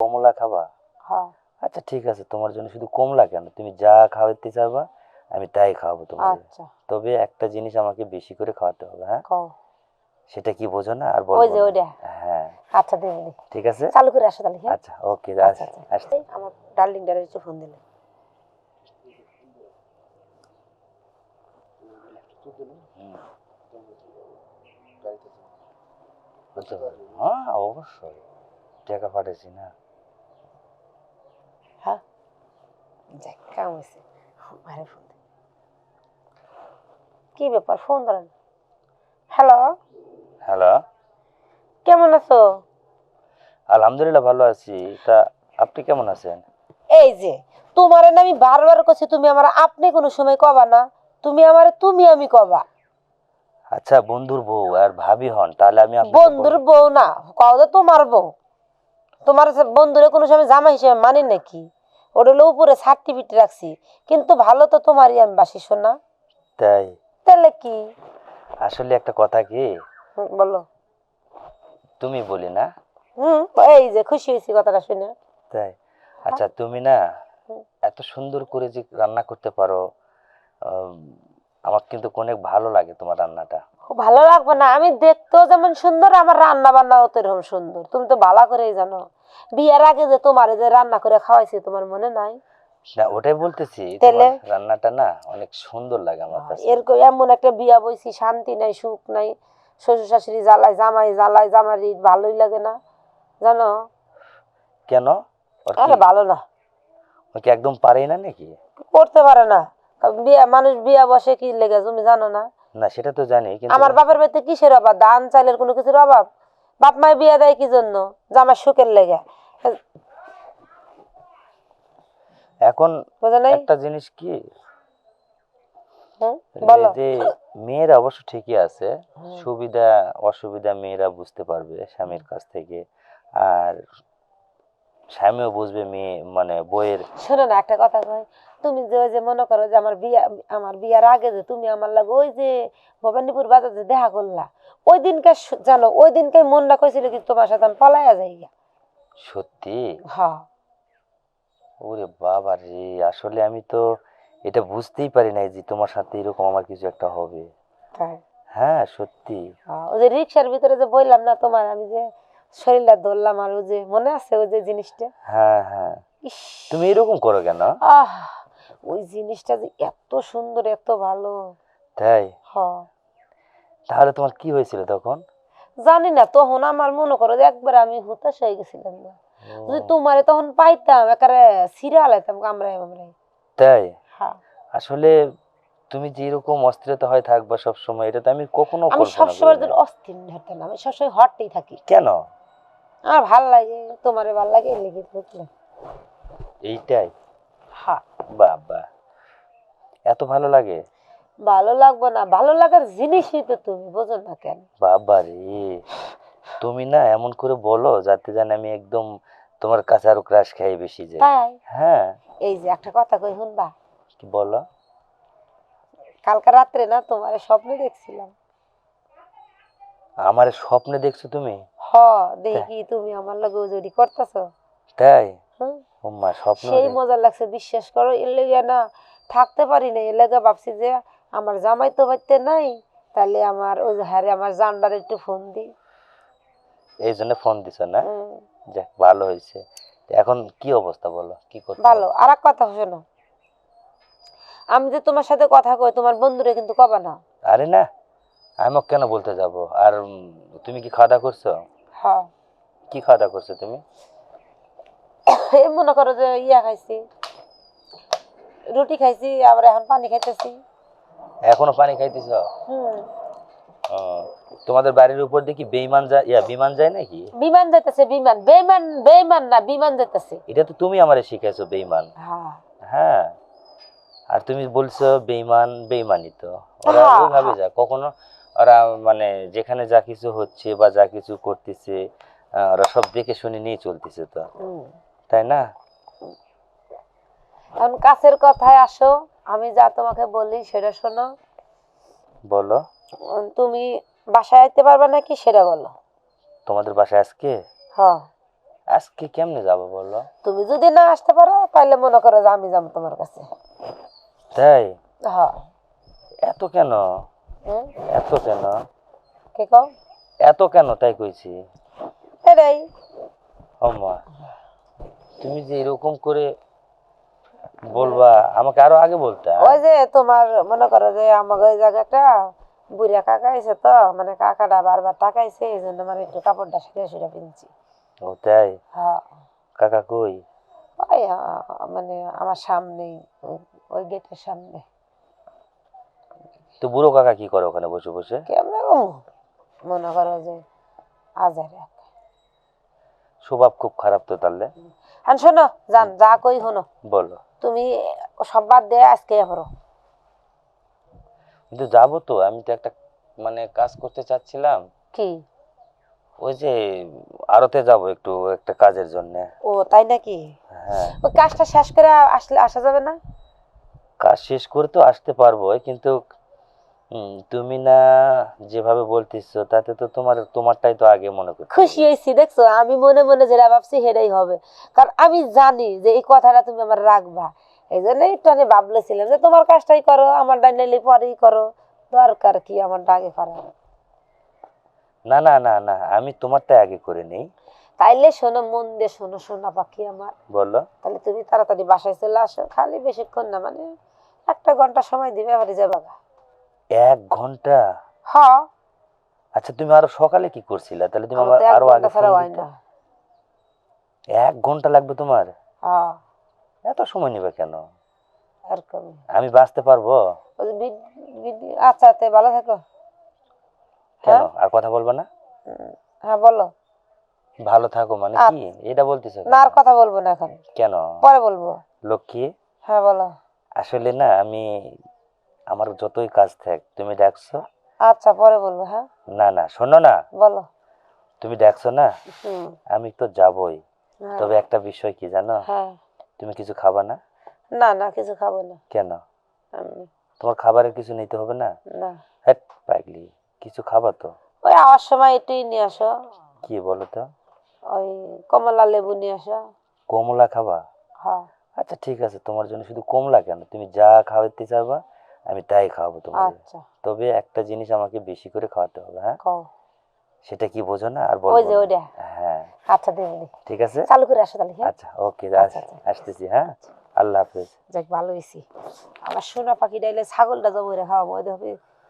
কমলা খাবা? হ্যাঁ। আচ্ছা ঠিক আছে তোমার জন্য শুধু কমলা কেন? তুমি যা খাওয়াতে চাইবা আমি তাই খাওয়াবো তোমাকে আচ্ছা। তবে একটা জিনিস আমাকে বেশি করে খাওয়াতে হবে হ্যাঁ? সেটা কি বোঝো না? আর ওই বলব যে না। ওইটা। হ্যাঁ। আচ্ছা দেবে। দে। ঠিক আছে? চালু করে আসো তাহলে হ্যাঁ? আচ্ছা ওকে আচ্ছা আচ্ছা। আমার ডার্লিং ডারে একটু ফোন দিলে। হ্যাঁ অবশ্যই। টাকা পাঠাইছি না। হ্যাঁ? যাক কাম হয়েছে মারে ফোন কি ব্যাপার? ফোন ধরেন। হ্যালো? হ্যালো? কেমন আছো? আলহামদুলিল্লাহ ভালো আছি। তা আপনি কেমন আছেন? এই যে তোমার আমি বারবার করছি তুমি আমার আপনি কোনো সময় কবা না। তুমি আমার তুমি আমি কবা। আচ্ছা বন্ধুর বউ আর ভাবি হন তাহলে আমি আপনাকে বন্ধুর বউ না কও তো তোমার বউ। তোমার বন্ধুরে কোনো সময় জামা হিসেবে মানি নাকি? ওটা হলো উপরে সার্টিফিকেট রাখছি। কিন্তু ভালো তো তোমারই আমি বাসি শোনা তাই? তাহলে কি? আসলে একটা কথা কি? হুম, বলো। তুমি বলি না? হুম এই যে খুশি হয়েছি কথাটা শুনে। তাই? আচ্ছা তুমি না হুম। এত সুন্দর করে যে রান্না করতে পারো আম, আমার কিন্তু অনেক ভালো লাগে তোমার রান্নাটা। খুব ভালো লাগবে না? আমি দেখতেও যেমন সুন্দর আমার রান্না বান্নাও তো এরকম সুন্দর। তুমি তো ভালো করেই জানো। বিয়ের আগে যে তোমার যে রান্না করে খাওয়াইছি তোমার মনে নাই? না ওটাই বলতেছি রান্নাটা না অনেক সুন্দর লাগে আমার কাছে। এরকম এমন একটা বিয়া বইছি শান্তি নাই সুখ নাই। শ্বশুর শাশুড়ি জ্বালায় জামাই জ্বালায় জামাই ভালোই লাগে না। জানো? কেন? আরে ভালো না। ও কি একদম পারেই না নাকি? করতে পারে না। বিয়া মানুষ বিয়া বসে কি লেগে তুমি জানো না। না সেটা তো জানি কিন্তু আমার বাপের বাড়িতে কিসের অভাব? ধান চালের কোনো কিছুর অভাব? বাপ মায় বিয়া দেয় কি জন্য? সুখের লেগে। এখন একটা জিনিস কি? হুম, যে মেয়েরা অবশ্য ঠিকই আছে সুবিধা অসুবিধা মেয়েরা বুঝতে পারবে স্বামীর কাছ থেকে। আর স্বামীও বুঝবে মেয়ে মানে বইয়ের শোনো না একটা কথা কই। তুমি যে ওই যে মনে করো যে আমার বিয়া আমার বিয়ার আগে যে তুমি আমার লাগে ওই যে ভবানীপুর বাজার যে দেখা করলা ওই দিনকে জানো ওই দিনকে মন না কইছিল কি তোমার সাথে আমি পলাইয়া যাই সত্যি? হ্যাঁ ওরে বাবা রে আসলে আমি তো এটা বুঝতেই পারি নাই যে তোমার সাথে এরকম আমার কিছু একটা হবে। হ্যাঁ সত্যি। ওই যে রিক্সার ভিতরে যে বললাম না তোমার আমি যে শরীরটা ধরলাম আর ওই যে মনে আছে ওই যে জিনিসটা? হ্যাঁ হ্যাঁ। তুমি এরকম করো কেন? আহ ওই জিনিসটা যে এত সুন্দর এত ভালো। তাই? হ। তাহলে তোমার কি হয়েছিল তখন? জানি না তখন আমার মনে করো যে একবার আমি হতাশ হয়ে গেছিলাম না। যদি তোমারে তখন পাইতাম একারে সিরা আলাইতাম কামড়াই কামড়াই তাই? হ্যাঁ আসলে তুমি যে এরকম অস্থিরতা হয়ে থাকবা সব সময় এটা তো আমি কখনো আমি কল্পনা সবসময়। অস্থির হতাম না আমি সবসময় হটতেই থাকি। কেন? আমার ভালো লাগে তোমারে ভালো লাগে লেগে বুঝলে এইটাই? হ্যাঁ বাবা এত ভালো লাগে? ভালো লাগবে না ভালো লাগার জিনিসই তো তুমি বোঝো না কেন? বাবা রে তুমি না এমন করে বলো যাতে জানি আমি একদম তোমার কাছে আরও ক্রাশ খাই বেশি যে। তাই? হ্যাঁ। এই যে একটা কথা কই শুনবা? কি বলো? কালকে রাত্রে না তোমার স্বপ্নে দেখছিলাম। আমার স্বপ্নে দেখছ তুমি? দেখি তুমি আমার লগে ওজুরি করতেছো। তাই? হুম? স্বপ্ন সেই মজা লাগছে বিশ্বাস করো এর লেগে না থাকতে পারি না এর লেগে ভাবছি যে আমার জামাই তো বাড়িতে নাই তাহলে আমার ওই হ্যাঁ আমার জানডার একটু ফোন দিই এই জন্য ফোন দিছো না? যাক ভালো হয়েছে এখন কি অবস্থা বলো? কি করতে ভালো। আর এক কথা শোনো আমি যে তোমার সাথে কথা কই তোমার বন্ধুরে কিন্তু কবা না। আরে না আমি কেন বলতে যাব? আর তুমি কি খাওয়া দাওয়া করছ? হ্যাঁ। কি খাওয়া দাওয়া করছ তুমি? এই মনে করো যে ইয়া খাইছি। রুটি খাইছি আবার এখন পানি খাইতেছি। এখনও পানি খাইতেছ? হুম। তোমাদের বাড়ির উপর দেখি বেইমান যায় ইয়া বিমান যায় নাকি? বিমান যাইতেছে বিমান। বেমান বেমান না বিমান যাইতেছে। এটা তো তুমি আমারে শিখাইছো বেইমান হ্যাঁ। হ্যাঁ। আর তুমি বলছো বেইমান বেইমানি তো। ওরা হ্যাঁ, ওইভাবে। যায়। কখনো ওরা মানে যেখানে যা কিছু হচ্ছে বা যা কিছু করতেছে ওরা সব দেখে শুনে নিয়ে চলতেছে তো। তাই না? এখন কাছের কথায় আসো আমি যা তোমাকে বলি সেটা শোনো। বলো। তুমি বাসায় আইতে পারবে নাকি সেটা বলো। তোমাদের বাসায় আজকে? হ্যাঁ আজকে কেমনে যাব বলো? তুমি যদি না আসতে পারো তাহলে মনে করো যে আমি যাব তোমার কাছে। তাই? হ্যাঁ এত কেন? এত কেন? কে কও? এত কেন তাই কইছি? এটাই অম্মা তুমি যে এরকম করে বলবা আমাকে আরও আগে বলতে। ওই যে তোমার মনে করো যে আমাকে ওই জায়গাটা বুড়া কাকা আইছে তো মানে কাকাটা বারবার তাকাইছে এই জন্য মানে একটু কাপড়টা সেরে সেরে পিনছি। ও তাই? হ্যাঁ। কাকা কই? মানে আমার সামনেই ওই গেটের সামনে। তো বুড়ো কাকা কি করে ওখানে বসে বসে? কেমনে মনে করো যে আজারে স্বভাব খুব খারাপ তো তাহলে? আর শোনো জান যা কই শোনো। বলো। তুমি সব বাদ দিয়ে আজকে করো কিন্তু যাব তো আমি তো একটা মানে কাজ করতে চাচ্ছিলাম। কি? ওই যে আরতে যাব একটু একটা কাজের জন্য। ও তাই নাকি? হ্যাঁ। ওই কাজটা শেষ করে আসলে আসা যাবে না? কাজ শেষ করে তো আসতে পারব কিন্তু হুম, তুমি না যেভাবে বলতেছো তাতে তো তোমার তোমারটাই তো আগে মনে করতে খুশি হয়েছি দেখছ? আমি মনে মনে যেটা ভাবছি সেটাই হবে। কারণ আমি জানি যে এই কথাটা তুমি আমার রাখবা। এই জন্য একটু আমি ভাবলেছিলাম যে তোমার কাজটাই করো আমার ডাইনালি পরেই করো। দরকার কি আমার ডাকে করা না না না না আমি তোমারটাই আগে করে নেই। তাইলে শোনো মন দিয়ে শোনো শোনা পাখি আমার। বলো। তাহলে তুমি তাড়াতাড়ি বাসায় চলে আসো খালি বেশিক্ষণ না মানে একটা ঘণ্টা সময় দিবে আবার যাবা গা। এক ঘণ্টা? হ্যাঁ আচ্ছা তুমি আরও সকালে কি করছিলে? তাহলে তুমি আমার আরও আগে ফোন দিতে। এক ঘণ্টা লাগবে তোমার? হ্যাঁ এত সময় নেবে কেন? এরকম আমি বাঁচতে পারব? আচ্ছা তে ভালো থাকো। কেন? হ্যাঁ? আর কথা বলব না? হ্যাঁ বলো। ভালো থাকো মানে আচ্ছা। কি এটা বলতেছো না আর কথা বলব না এখন। কেন? পরে বলব। লক্ষ্মী? হ্যাঁ বলো। আসলে না আমি আমার যতই কাজ থাক তুমি ডাকছো আচ্ছা পরে বলব হ্যাঁ? না না শোনো না। বলো। তুমি ডাকছো না? আমি তো যাবই। হ্যাঁ, তবে একটা বিষয় কি জানো? হ্যাঁ। তুমি কিছু খাবা না? না না কিছু খাব না। কেন? তোমার খাবারের কিছু নিতে হবে না? না। হ্যাট পাগলি। কিছু খাবা তো? ওই আওয়ার সময় এটাই নিয়ে আসো। কি বলো তো? ওই কমলা লেবু নিয়ে আসো। কমলা খাবা? হ্যাঁ। আচ্ছা ঠিক আছে। তোমার জন্য শুধু কমলা কেন? তুমি যা খাওয়াতে চাইবা আমি তাই খাওয়াবো তোমাকে আচ্ছা। তবে একটা জিনিস আমাকে বেশি করে খাওয়াতে হবে হ্যাঁ? সেটা কি বোঝো না? আর বলো ওই যে। ওইটা। হ্যাঁ। আচ্ছা দে ঠিক আছে? চালু করে আসো তাহলে হ্যাঁ? আচ্ছা ওকে আচ্ছা, আচ্ছা। আসতেছি হ্যাঁ? আল্লাহ হাফেজ। যাক ভালো হইছি। আমার সোনা পাখি ডাইলে ছাগলটা যাব রে খাওয়াবো ওই দেখবে